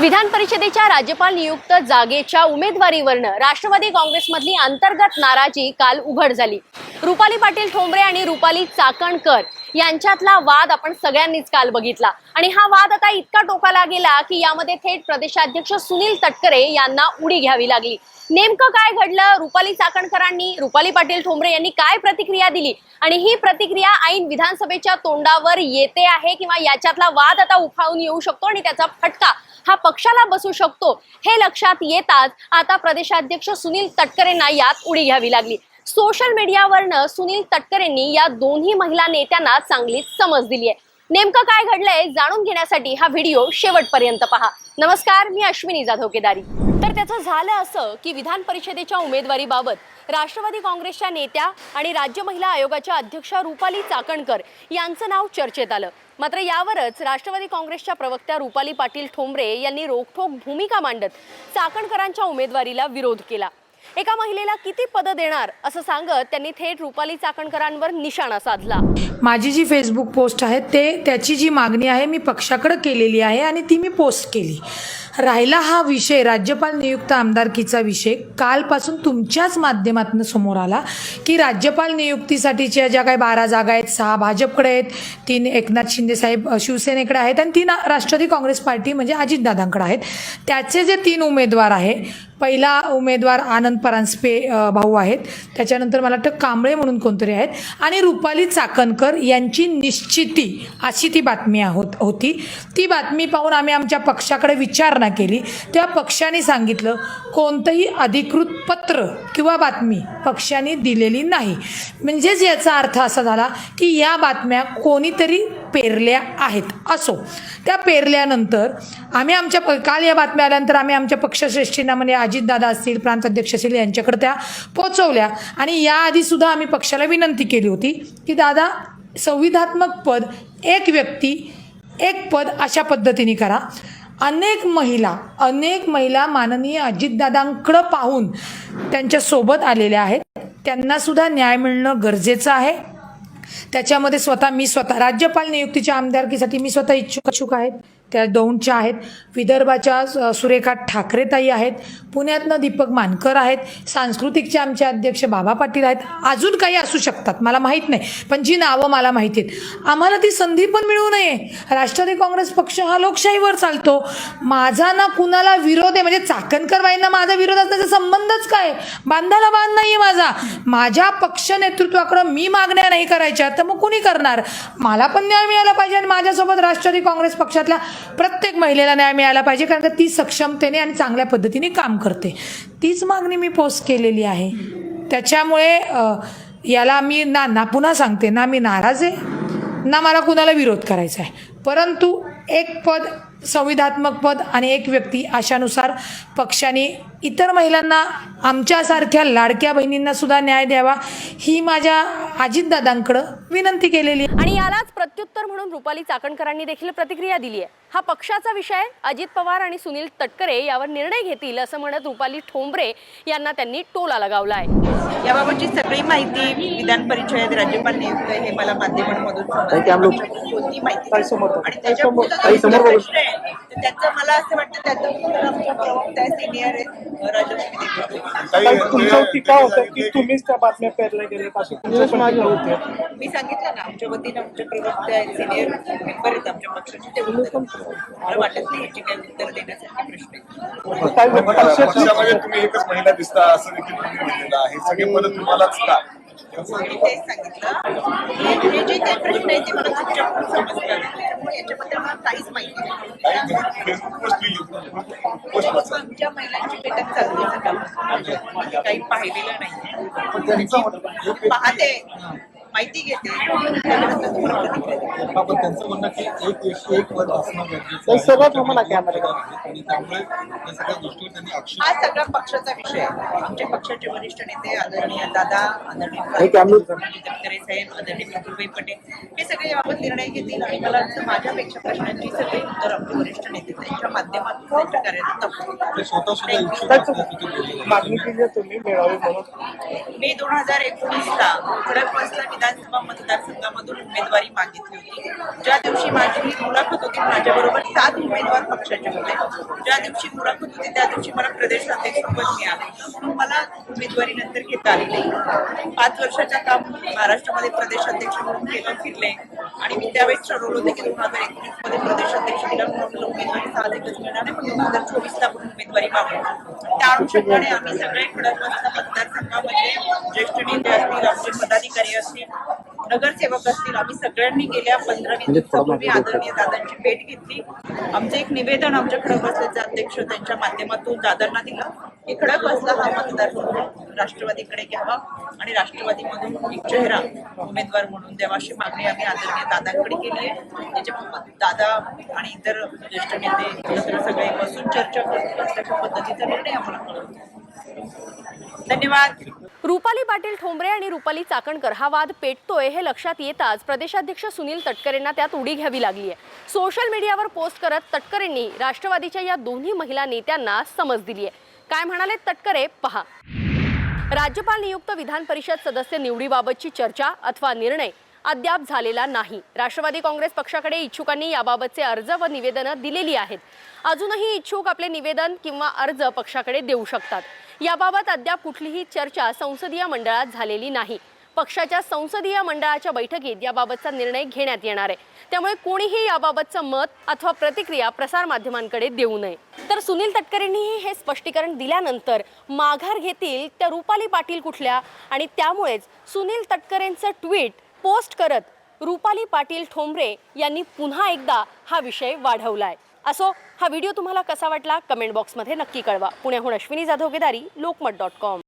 विधान परिषदेच्या राज्यपाल नियुक्त जागेच्या उमेदवारीवरनं राष्ट्रवादी काँग्रेसमधली अंतर्गत नाराजी काल उघड झाली. रुपाली पाटील ठोंबरे आणि रुपाली चाकणकर यांच्यातला वाद आपण सगळ्यांनीच काल बघितला. आणि हा वाद आता इतका टोकाला गेला की यामध्ये थेट प्रदेशाध्यक्ष सुनील तटकरे यांना उडी घ्यावी लागली. नेमकं काय घडलं? रुपाली चाकणकरांनी रुपाली पाटील ठोंबरे यांनी काय प्रतिक्रिया दिली? आणि ही प्रतिक्रिया ऐन विधानसभेच्या तोंडावर येते आहे किंवा याच्यातला वाद आता उफाळून येऊ शकतो आणि त्याचा फटका हा पक्षाला बसू शकतो हे लक्षात येताच आता प्रदेशाध्यक्ष सुनील तटकरेंना यात उडी घ्यावी लागली. सोशल मीडियावरनं सुनील तटकरेंनी या दोन्ही महिला नेत्यांना चांगलीच समज दिली आहे. नेमकं काय घडलंय जाणून घेण्यासाठी हा व्हिडिओ शेवटपर्यंत पहा. नमस्कार मी अश्विनी जाधव केदारी तर त्याचं झालं असं की विधान परिषदेच्या उमेदवारीबाबत राष्ट्रवादी काँग्रेसच्या नेत्या आणि राज्य महिला आयोगाच्या अध्यक्षा रुपाली चाकणकर यांचं नाव चर्चेत आलं. मात्र यावरच राष्ट्रवादी काँग्रेसच्या प्रवक्त्या रुपाली पाटील ठोंबरे यांनी रोखठोक भूमिका मांडत चाकणकरांच्या उमेदवारीला विरोध केला. एका महिलेला किती पदं देणार असं सांगत त्यांनी थेट रुपाली चाकणकरांवर निशाणा साधला. माझी जी फेसबुक पोस्ट आहे ते त्याची जी मागणी आहे मी पक्षाकडे केलेली आहे आणि ती मी पोस्ट केली. राहिला हा विषय. राज्यपाल नियुक्त आमदारकीचा विषय कालपासून तुमच्याच माध्यमातून समोर आला की राज्यपाल नियुक्तीसाठीच्या ज्या काही बारा जागा आहेत सहा भाजपकडे आहेत तीन एकनाथ शिंदे साहेब शिवसेनेकडे आहेत आणि तीन राष्ट्रवादी काँग्रेस पार्टी म्हणजे अजितदादांकडे आहेत. त्याचे जे तीन उमेदवार आहे पहिला उमेदवार आनंद परांजपे भाऊ आहेत. त्याच्यानंतर मला वाटतं कांबळे म्हणून कोणतरी आहेत आणि रुपाली चाकणकर यांची निश्चिती अशी ती बातमी होत होती. ती बातमी पाहून आम्ही आमच्या पक्षाकडे स्थापना केली. तेव्हा पक्षाने सांगितलं कोणतंही अधिकृत पत्र किंवा बातमी पक्षाने दिलेली नाही. म्हणजेच याचा अर्थ असा झाला की या बातम्या कोणीतरी पेरल्या आहेत असो. त्या पेरल्यानंतर आम्ही आमच्या प- काल या बातम्या आल्यानंतर आम्ही आमच्या पक्षश्रेष्ठींना म्हणजे अजितदादा असतील प्रांताध्यक्ष असतील यांच्याकडे त्या पोचवल्या. आणि याआधीसुद्धा आम्ही पक्षाला विनंती केली होती की दादा संविधात्मक पद एक व्यक्ती एक पद अशा पद्धतीने करा. अनेक महिला अनेक महिला माननीय अजितदादांकडं पाहून त्यांच्यासोबत आलेल्या आहेत. त्यांनासुद्धा न्याय मिळणं गरजेचं आहे. त्याच्यामध्ये स्वतः मी स्वतः राज्यपाल नियुक्तीच्या आमदारकीसाठी मी स्वतः इच्छुक इच्छुक आहेत. त्या दौंडच्या आहेत विदर्भाच्या सुरेखा ठाकरेताई आहेत पुण्यातनं दीपक मानकर आहेत सांस्कृतिकचे आमचे अध्यक्ष बाबा पाटील आहेत. अजून काही असू शकतात मला माहीत नाही पण जी नावं मला माहिती आहेत. आम्हाला ती संधी पण मिळू नये. राष्ट्रवादी काँग्रेस पक्ष हा लोकशाहीवर चालतो. माझा ना कुणाला विरोध आहे म्हणजे चाकणकर बाईंना माझा विरोध असण्याचा संबंधच काय? बांधाला बांध नाही माझा. माझ्या पक्ष नेतृत्वाकडं मी मागण्या नाही करायच्या तर मग कुणी करणार? मला पण न्याय मिळाला पाहिजे आणि माझ्यासोबत राष्ट्रवादी काँग्रेस पक्षातल्या प्रत्येक महिलेला न्याय मिळाला पाहिजे कारण का ती सक्षमतेने आणि चांगल्या पद्धतीने काम करते. तीच मागणी मी पोस्ट केलेली आहे. त्याच्यामुळे याला मी ना ना पुन्हा सांगते ना मी नाराज आहे ना मला कुणाला विरोध करायचा आहे. परंतु एक पद संविधात्मक पद आणि एक व्यक्ती अशानुसार पक्षाने इतर महिलांना आमच्यासारख्या लाडक्या बहिणींना सुद्धा न्याय द्यावा ही माझ्या अजितदादांकडं विनंती केलेली आणि यालाच प्रत्युत्तर म्हणून रुपाली चाकणकरांनी देखील प्रतिक्रिया दिली आहे हा पक्षाचा विषय. अजित पवार आणि सुनील तटकरे यावर निर्णय घेतील असं म्हणत रुपाली ठोंबरे यांना त्यांनी टोला लगावला आहे याबाबतची सगळी माहिती विधान परिषद राज्यपाल नियुक्त हे मला माध्यमांमधून समजलं. कोणती माहिती आणि त्याच्या पुढचा जो दुसरा प्रश्न आहे, तर त्याचं मला असं वाटतं त्याचं उत्तर आमच्या प्रवक्त्या सिनियर राजलक्ष्मी देशमुख. ताई, तुमच्यावर टीका होतं की तुम्हीच त्या बातम्या पेरल्या गेल्या अशी मी सांगितलं ना आमच्या वतीनं आमच्या प्रवक्त्या सिनियर मेंबर आहेत आमच्या पक्षाचे ते उत्तर मला वाटत नाही याची काही उत्तर देण्यासारखे प्रश्न पक्षामध्ये तुम्ही एकच महिला दिसता असं देखील तुम्ही म्हणलेलं आहे. सगळे पद तुम्हालाच का? मी तेच सांगितलं. हे जे काही प्रश्न ते मला याच्याबद्दल मला काहीच माहिती नाही. आमच्या महिलांची बैठक चालू आहे सकाळपासून. काही पाहिलेलं नाही पाहते माहिती घेते. त्यानंतर तुम्हाला प्रतिक्रिया देते. पण त्यांचं म्हणणं की एक व्यक्ती एक पद असणं हा सगळा पक्षाचा विषय आहे. आमचे पक्षाचे वरिष्ठ नेते आदरणीय दादा आदरणीय तटकरे साहेब आदरणीय पटेल हे सगळे याबाबत निर्णय घेतील आणि मला वाटतं माझ्यापेक्षा प्रश्नांची सगळी उत्तर आमचे वरिष्ठ नेते त्यांच्या माध्यमातून त्यांच्या कार्यात तपासतील. ते स्वतः सुद्धा इच्छुक काय असल्याचं ते बोललेले मागणी केली तुम्ही मिळावी म्हणून. मे दोन हजार एकोणीसला खडकवासला विधानसभा मतदारसंघामधून उमेदवारी मागितली होती. ज्या दिवशी माझी मुलाखत होती माझ्याबरोबर सात उमेदवार पक्षाचे होते. ज्या दिवशी मुलाखत होती त्या दिवशी मला प्रदेश अध्यक्षपद मिळाले. म्हणून मला उमेदवारी नंतर घेता आली नाही. पाच वर्षाच्या काम महाराष्ट्रामध्ये प्रदेश अध्यक्ष म्हणून केलं फिरले. आणि मी त्यावेळेस ठरवलं होतं की दोन हजार एकोणीसमध्ये प्रदेश अध्यक्ष केलं म्हणून आपल्याला उमेदवारी साहजिकच मिळणार नाही पण दोन हजार चोवीस ला आपण उमेदवारी मागू त्या अनुषंगाने आम्ही सगळे खडकवासला मतदारसंघामध्ये ज्येष्ठ नेते असतील आमचे पदाधिकारी असतील नगरसेवक असतील आम्ही सगळ्यांनी गेल्या पंधरा वीस दिवसापूर्वी आदरणीय दादांची भेट घेतली. आमचं एक निवेदन आमच्या खडकवासल्याचे अध्यक्ष त्यांच्या माध्यमातून दादांना दिलं की खडकवासला हा मतदारसंघ राष्ट्रवादीकडे घ्यावा आणि राष्ट्रवादीमधून एक चेहरा उमेदवार म्हणून द्यावा अशी मागणी आम्ही आदरणीय दादांकडे केली आहे. त्याच्यामुळे दादा आणि इतर ज्येष्ठ नेते एकत्र सगळे बसून चर्चा करतील तशा पद्धतीचा निर्णय आम्हाला कळवतो धन्यवाद. रुपाली पाटील ठोंबरे आणि रुपाली चाकणकर हा वाद पेटतोय हे लक्षात येताच प्रदेशाध्यक्ष सुनील तटकरेंना त्यात उडी घ्यावी लागली आहे. सोशल मीडियावर पोस्ट करत तटकरेंनी राष्ट्रवादीच्या या दोन्ही महिला नेत्यांना समज दिली आहे. काय म्हणाले तटकरे? पहा. राज्यपाल नियुक्त विधान परिषद सदस्य निवडीबाबतची चर्चा अथवा निर्णय अद्याप झालेला नाही. राष्ट्रवादी काँग्रेस पक्षाकडे इच्छुकांनी याबाबतचे अर्ज व निवेदनं दिलेली आहेत. अजूनही इच्छुक आपले निवेदन किंवा अर्ज पक्षाकडे देऊ शकतात. याबाबत अद्याप कुठलीही चर्चा संसदीय मंडळात झालेली नाही. पक्षाच्या संसदीय मंडळाच्या बैठकीत याबाबतचा निर्णय घेण्यात येणार आहे. त्यामुळे कोणीही याबाबतचं मत अथवा प्रतिक्रिया प्रसारमाध्यमांकडे देऊ नये. तर सुनील तटकरेंनीही हे स्पष्टीकरण दिल्यानंतर माघार घेतील त्या रुपाली पाटील कुठल्या? आणि त्यामुळेच सुनील तटकरेंचं ट्विट पोस्ट करत रुपाली पाटील ठोंबरे यांनी पुन्हा एकदा हा विषय वाढवलाय. असो हा व्हिडिओ तुम्हाला कसा वाटला कमेंट बॉक्समध्ये नक्की कळवा. पुण्याहून अश्विनी जाधव केदारी लोकमत डॉट कॉम.